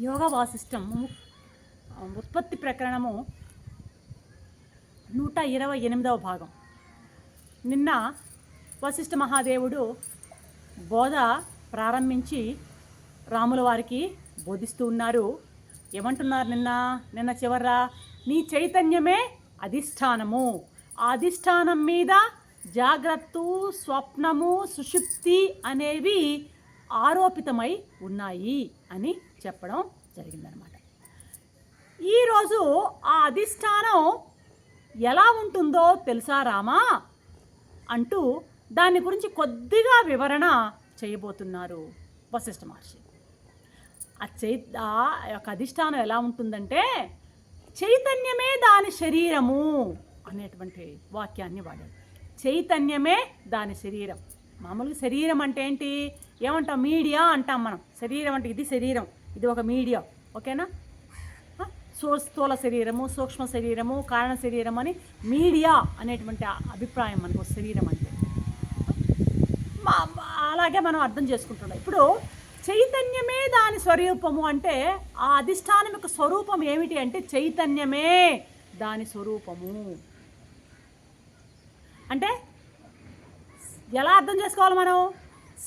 యోగా వాసిష్టం ఉత్పత్తి ప్రకరణము నూట ఇరవై ఎనిమిదవ భాగం. నిన్న వశిష్ఠ మహాదేవుడు బోధ ప్రారంభించి రాముల వారికి బోధిస్తూ ఉన్నారు. ఏమంటున్నారు నిన్న? నిన్న చివర్రా నీ చైతన్యమే అధిష్టానము. ఆ అధిష్టానం మీద జాగ్రత్త స్వప్నము సుషుప్తి అనేవి ఆరోపితమై ఉన్నాయి అని చెప్పడం జరిగిందనమాట ఈరోజు ఆ అధిష్టానం ఎలా ఉంటుందో తెలుసా రామా? అంటూ దాని గురించి కొద్దిగా వివరణ చేయబోతున్నారు వశిష్ఠ మహర్షి. ఆ చై ఆ యొక్క అధిష్టానం ఎలా ఉంటుందంటే చైతన్యమే దాని శరీరము అనేటువంటి వాక్యాన్ని వాడారు. చైతన్యమే దాని శరీరం. మామూలుగా శరీరం అంటే ఏంటి? ఏమంటాం? మీడియా అంటాం మనం. శరీరం అంటే ఇది శరీరం. ఇది ఒక మీడియా. ఓకేనా? సో స్థూల శరీరము సూక్ష్మ శరీరము కారణ శరీరం అని మీడియా అనేటువంటి అభిప్రాయం మనకు శరీరం అంటే. మా అలాగే మనం అర్థం చేసుకుంటున్నాం. ఇప్పుడు చైతన్యమే దాని స్వరూపము అంటే ఆ అధిష్టానం యొక్క స్వరూపం ఏమిటి అంటే చైతన్యమే దాని స్వరూపము. అంటే ఎలా అర్థం చేసుకోవాలి మనం?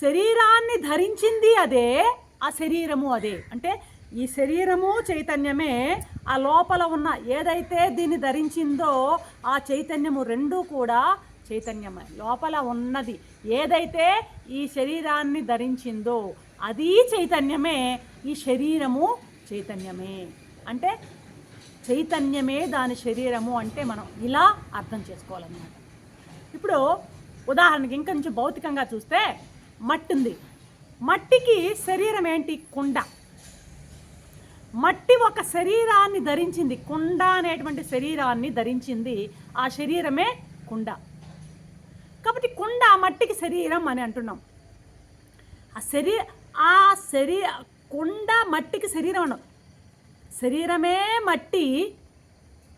శరీరాన్ని ధరించింది అదే ఆ శరీరము అదే. అంటే ఈ శరీరము చైతన్యమే ఆ లోపల ఉన్న ఏదైతే దీన్ని ధరించిందో ఆ చైతన్యము రెండూ కూడా చైతన్యమే. లోపల ఉన్నది ఏదైతే ఈ శరీరాన్ని ధరించిందో అది చైతన్యమే ఈ శరీరము చైతన్యమే. అంటే చైతన్యమే దాని శరీరము అంటే మనం ఇలా అర్థం చేసుకోవాలన్నమాట. ఇప్పుడు ఉదాహరణకి ఇంకా భౌతికంగా చూస్తే మట్టి ఉంది మట్టికి శరీరం ఏంటి? కుండ. మట్టి ఒక శరీరాన్ని ధరించింది. కుండ అనేటువంటి శరీరాన్ని ధరించింది. ఆ శరీరమే కుండ. కాబట్టి కుండ మట్టికి శరీరం అని అంటున్నాం. ఆ శరీర ఆ శరీర కుండ మట్టికి శరీరం అన్నాం. శరీరమే మట్టి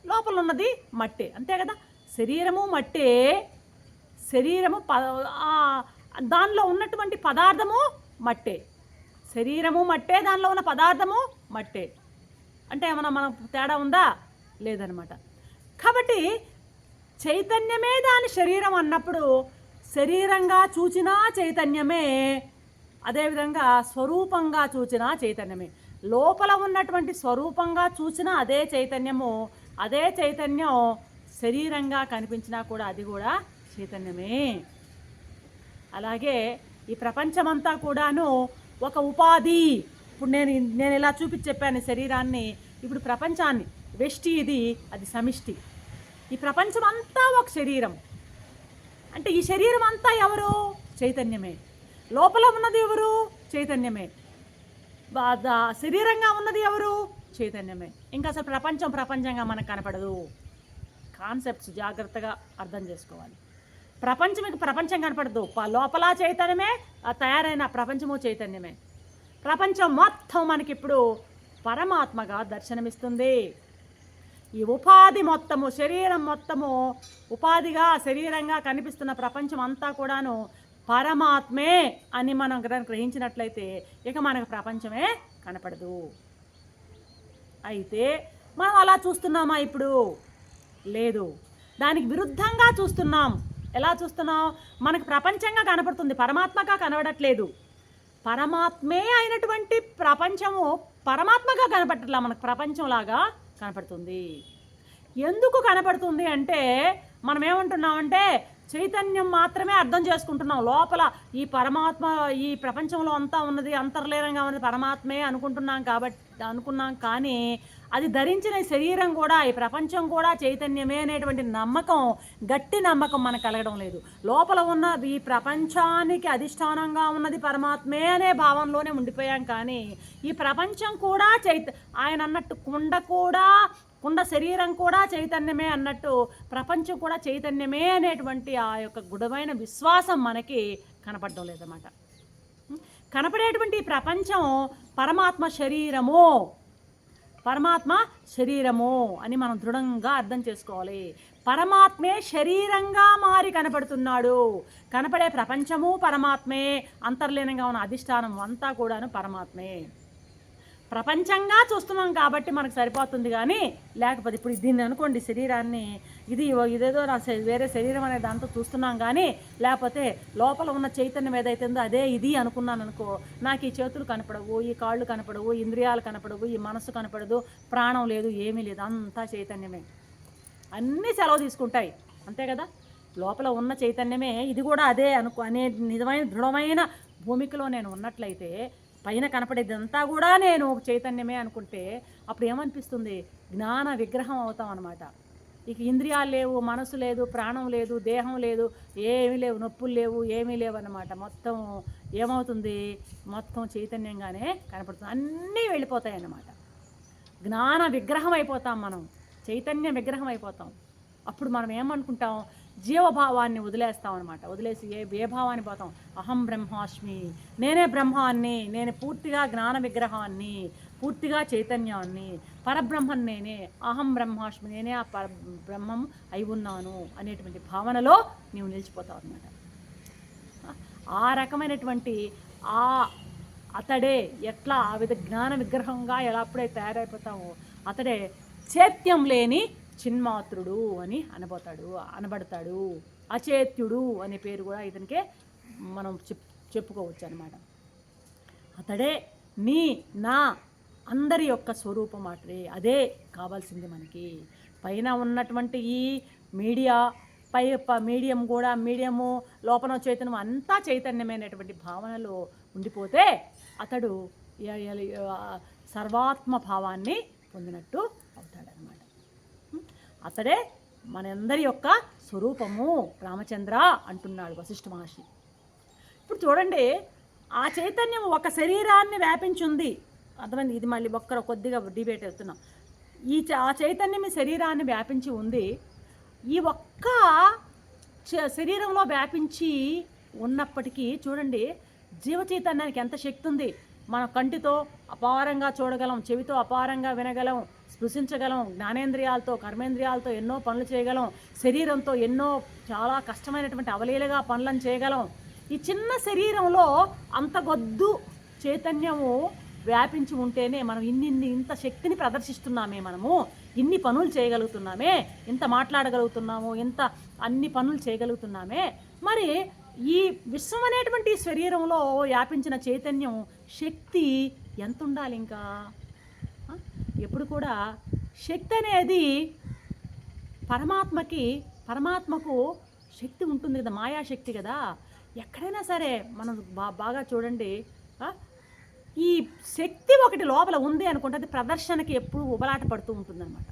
లోపల ఉన్నది మట్టే. అంతే కదా? శరీరము మట్టే శరీరము ప దానిలో ఉన్నటువంటి పదార్థము మట్టే. శరీరము మట్టే దానిలో ఉన్న పదార్థము మట్టే. అంటే ఏమన్నా మనం తేడా ఉందా? లేదనమాట. కాబట్టి చైతన్యమే దాని శరీరం అన్నప్పుడు శరీరంగా చూచినా చైతన్యమే అదేవిధంగా స్వరూపంగా చూచినా చైతన్యమే. లోపల ఉన్నటువంటి స్వరూపంగా చూసినా అదే చైతన్యము అదే చైతన్యం శరీరంగా కనిపించినా కూడా అది కూడా చైతన్యమే. అలాగే ఈ ప్రపంచమంతా కూడాను ఒక ఉపాధి. ఇప్పుడు నేను నేను ఇలా చూపించి చెప్పాను శరీరాన్ని. ఇప్పుడు ప్రపంచాన్ని వెష్టి ఇది అది సమిష్టి. ఈ ప్రపంచం అంతా ఒక శరీరం. అంటే ఈ శరీరం అంతా ఎవరు? చైతన్యమే. లోపల ఉన్నది ఎవరు? చైతన్యమే. బా- శరీరంగా ఉన్నది ఎవరు? చైతన్యమే. ఇంకా అసలు ప్రపంచం ప్రపంచంగా మనకు కనపడదు. కాన్సెప్ట్స్ జాగ్రత్తగా అర్థం చేసుకోవాలి. ప్రపంచం ప్రపంచం కనపడదు. లోపల చైతన్యమే తయారైన ప్రపంచము చైతన్యమే. ప్రపంచం మొత్తం మనకిప్పుడు పరమాత్మగా దర్శనమిస్తుంది. ఈ ఉపాధి మొత్తము శరీరం మొత్తము ఉపాధిగా శరీరంగా కనిపిస్తున్న ప్రపంచం అంతా కూడాను పరమాత్మే అని మనం గ్రహించినట్లయితే ఇక మనకు ప్రపంచమే కనపడదు. అయితే మనం అలా చూస్తున్నామా ఇప్పుడు? లేదు. దానికి విరుద్ధంగా చూస్తున్నాం. ఎలా చూస్తున్నావు? మనకు ప్రపంచంగా కనపడుతుంది. పరమాత్మగా కనబడట్లేదు. పరమాత్మే అయినటువంటి ప్రపంచము పరమాత్మగా కనపడట్లా మనకు ప్రపంచంలాగా కనపడుతుంది. ఎందుకు కనపడుతుంది అంటే మనం ఏమంటున్నామంటే చైతన్యం మాత్రమే అర్థం చేసుకుంటున్నాం. లోపల ఈ పరమాత్మ ఈ ప్రపంచంలో అంతా ఉన్నది అంతర్లీనంగా ఉన్నది పరమాత్మే అనుకుంటున్నాం కాబట్టి అనుకున్నాం కానీ అది ధరించిన శరీరం కూడా ఈ ప్రపంచం కూడా చైతన్యమే అనేటువంటి నమ్మకం గట్టి నమ్మకం మనకు కలగడం లేదు. లోపల ఉన్న ఈ ప్రపంచానికి అధిష్టానంగా ఉన్నది పరమాత్మే అనే భావంలోనే ఉండిపోయాం కానీ ఈ ప్రపంచం కూడా చైత ఆయన అన్నట్టు కుండ కూడా కుండ శరీరం కూడా చైతన్యమే అన్నట్టు ప్రపంచం కూడా చైతన్యమే అనేటువంటి ఆ యొక్క గుడమైన విశ్వాసం మనకి కనపడడం లేదన్నమాట. కనపడేటువంటి ప్రపంచం పరమాత్మ శరీరము పరమాత్మ శరీరము అని మనం దృఢంగా అర్థం చేసుకోవాలి. పరమాత్మే శరీరంగా మారి కనపడుతున్నాడు. కనపడే ప్రపంచము పరమాత్మే అంతర్లీనంగా ఉన్న అధిష్టానం అంతా కూడాను పరమాత్మే. ప్రపంచంగా చూస్తున్నాం కాబట్టి మనకు సరిపోతుంది కానీ లేకపోతే ఇప్పుడు దీన్ని అనుకోండి శరీరాన్ని ఇది ఇదేదో నా వేరే శరీరం అనే దాంతో చూస్తున్నాం కానీ లేకపోతే లోపల ఉన్న చైతన్యం ఏదైతే ఉందో అదే ఇది అనుకున్నాను అనుకో నాకు ఈ చేతులు కనపడవు ఈ కాళ్ళు కనపడవు ఇంద్రియాలు కనపడవు ఈ మనసు కనపడదు ప్రాణం లేదు ఏమీ లేదు అంతా చైతన్యమే. అన్నీ సెలవు తీసుకుంటాయి. అంతే కదా? లోపల ఉన్న చైతన్యమే ఇది కూడా అదే అనుకో అనే నిజమైన దృఢమైన భూమికలో నేను ఉన్నట్లయితే పైన కనపడేదంతా కూడా నేను ఒక చైతన్యమే అనుకుంటే అప్పుడు ఏమనిపిస్తుంది? జ్ఞాన విగ్రహం అవుతాం అనమాట ఇక ఇంద్రియాలు లేవు మనసు లేదు ప్రాణం లేదు దేహం లేదు ఏమీ లేవు నొప్పులు లేవు ఏమీ లేవు అనమాట మొత్తం ఏమవుతుంది? మొత్తం చైతన్యంగానే కనపడుతుంది. అన్నీ వెళ్ళిపోతాయి అన్నమాట. జ్ఞాన విగ్రహం అయిపోతాం మనం. చైతన్య విగ్రహం అయిపోతాం. అప్పుడు మనం ఏమనుకుంటాం? జీవభావాన్ని వదిలేస్తాం అనమాట వదిలేసి ఏ ఏ భావాన్ని పోతాం? అహం బ్రహ్మాస్మి నేనే బ్రహ్మాన్ని నేను పూర్తిగా జ్ఞాన విగ్రహాన్ని పూర్తిగా చైతన్యాన్ని పరబ్రహ్మం నేనే అహం బ్రహ్మాస్మి నేనే ఆ పర బ్రహ్మం అయి ఉన్నాను అనేటువంటి భావనలో నీవు నిలిచిపోతావు అనమాట ఆ రకమైనటువంటి ఆ అతడే ఎట్లా ఆ విధ జ్ఞాన విగ్రహంగా ఎలా అప్పుడే తయారైపోతామో అతడే చేత్యం లేని చిన్మాత్రుడు అని అనబోతాడు అనబడతాడు. అచేత్యుడు అనే పేరు కూడా ఇతనికే మనం చెప్ చెప్పుకోవచ్చు అనమాట అతడే నీ నా అందరి యొక్క స్వరూపం మాటరే అదే కావాల్సింది మనకి. పైన ఉన్నటువంటి ఈ మీడియా పై మీడియం కూడా మీడియము లోపల చైతన్యం అంతా చైతన్యమైనటువంటి భావనలో ఉండిపోతే అతడు సర్వాత్మ భావాన్ని పొందినట్టు అవుతాడనమాట అతడే మనందరి యొక్క స్వరూపము. రామచంద్ర అంటున్నాడు వశిష్ఠ మహర్షి. ఇప్పుడు చూడండి ఆ చైతన్యం ఒక శరీరాన్ని వ్యాపించింది. అర్థమైంది? ఇది మళ్ళీ ఒక్కరు కొద్దిగా డిబేట్ అవుతున్నాం ఈ ఆ చైతన్యం శరీరాన్ని వ్యాపించి ఉంది. ఈ ఒక్క చ- శరీరంలో వ్యాపించి ఉన్నప్పటికీ చూడండి జీవ చైతన్యానికి ఎంత శక్తి ఉంది? మన కంటితో అపారంగా చూడగలం చెవితో అపారంగా వినగలం స్పృశించగలం జ్ఞానేంద్రియాలతో కర్మేంద్రియాలతో ఎన్నో పనులు చేయగలం శరీరంతో ఎన్నో చాలా కష్టమైనటువంటి అవలీలగా పనులను చేయగలం. ఈ చిన్న శరీరంలో అంత గొద్దు చైతన్యము వ్యాపించి ఉంటేనే మనం ఇన్ని ఇన్ని ఇంత శక్తిని ప్రదర్శిస్తున్నామే మనము ఇన్ని పనులు చేయగలుగుతున్నామే ఇంత మాట్లాడగలుగుతున్నాము ఇంత అన్ని పనులు చేయగలుగుతున్నామే. మరి ఈ విశ్వం అనేటువంటి శరీరంలో వ్యాపించిన చైతన్యం శక్తి ఎంత ఉండాలి ఇంకా ఎప్పుడు కూడా శక్తి అనేది పరమాత్మకి పరమాత్మకు శక్తి ఉంటుంది కదా మాయాశక్తి కదా. ఎక్కడైనా సరే మనం బా బాగా చూడండి ఈ శక్తి ఒకటి లోపల ఉంది అనుకుంటే అది ప్రదర్శనకి ఎప్పుడు ఉబలాట పడుతూ ఉంటుందన్నమాట.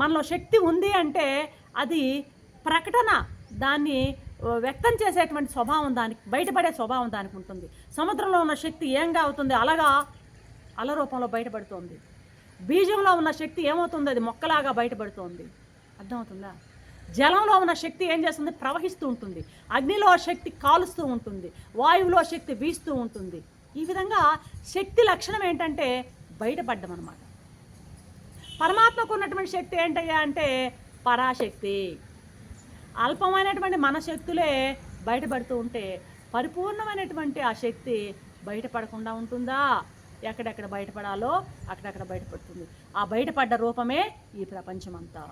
మనలో శక్తి ఉంది అంటే అది ప్రకటన దాన్ని వ్యక్తం చేసేటువంటి స్వభావం దానికి బయటపడే స్వభావం దానికి ఉంటుంది. సముద్రంలో ఉన్న శక్తి ఏంగా అవుతుంది అలగా అల రూపంలో బయటపడుతుంది. బీజంలో ఉన్న శక్తి ఏమవుతుంది? అది మొక్కలాగా బయటపడుతోంది. అర్థమవుతుందా? జలంలో ఉన్న శక్తి ఏం చేస్తుంది? ప్రవహిస్తూ ఉంటుంది. అగ్నిలో శక్తి కాలుస్తూ ఉంటుంది. వాయువులో శక్తి వీస్తూ ఉంటుంది. ఈ విధంగా శక్తి లక్షణం ఏంటంటే బయటపడ్డం అనమాట పరమాత్మకు ఉన్నటువంటి శక్తి ఏంటయ్యా అంటే పరాశక్తి. అల్పమైనటువంటి మన శక్తులే బయటపడుతూ ఉంటే పరిపూర్ణమైనటువంటి ఆ శక్తి బయటపడకుండా ఉంటుందా? ఎక్కడెక్కడ బయటపడాలో అక్కడక్కడ బయటపడుతుంది. ఆ బయటపడ్డ రూపమే ఈ ప్రపంచం అంతా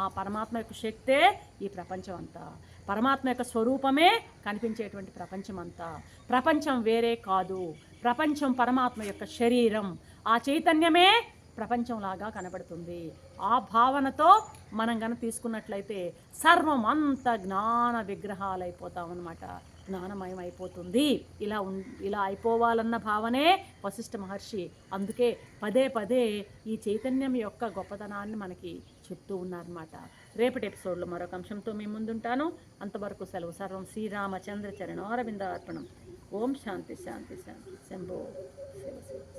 ఆ పరమాత్మ యొక్క శక్తే ఈ ప్రపంచం అంతా పరమాత్మ యొక్క స్వరూపమే కనిపించేటువంటి ప్రపంచం అంతా ప్రపంచం వేరే కాదు. ప్రపంచం పరమాత్మ యొక్క శరీరం. ఆ చైతన్యమే ప్రపంచంలాగా కనబడుతుంది. ఆ భావనతో మనం కనుక తీసుకున్నట్లయితే సర్వం అంత జ్ఞాన విగ్రహాలు అయిపోతామన్నమాట జ్ఞానమయం అయిపోతుంది ఇలా ఉన్ ఇలా అయిపోవాలన్న భావనే వశిష్ఠ మహర్షి అందుకే పదే పదే ఈ చైతన్యం యొక్క గొప్పతనాన్ని మనకి చెప్తూ ఉన్నారన్నమాట. రేపటి ఎపిసోడ్లో మరొక అంశంతో మీ ముందుంటాను. అంతవరకు సెలవు సర్వం శ్రీరామచంద్ర చరణారవింద అర్పణం ఓం శాంతి శాంతి శాంతి. శంభో. శివ శివ.